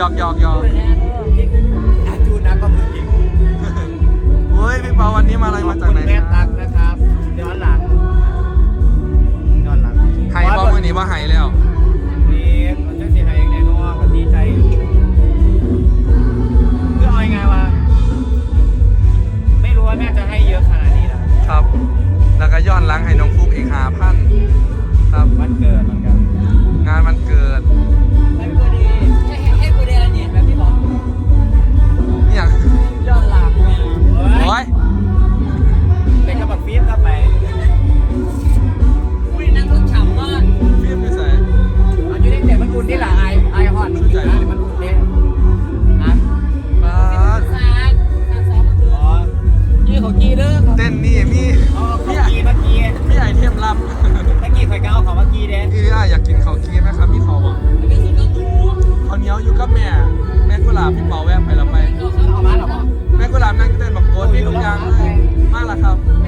ยอกหยอกหยอกอาจูนะก็คือกิ๊กเฮ้ยพี่เปาวันนี้มาอะไรมาจากไหนคแม่ตักนะครับย้อนหลังย้อนหลังไายเปามวันนี้ว่าหายแล้ว นียวอยู่กับแม่แม่กุหลาบพี่เปาแวะไปแล้วไปแม่กุหลาบนั่งเต้นบักโกนพี่ทุกอย่างเลยมากละครับไป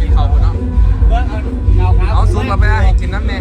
กินข้าวกันเนาะเอาซุปมาไปให้กินน้ำแม่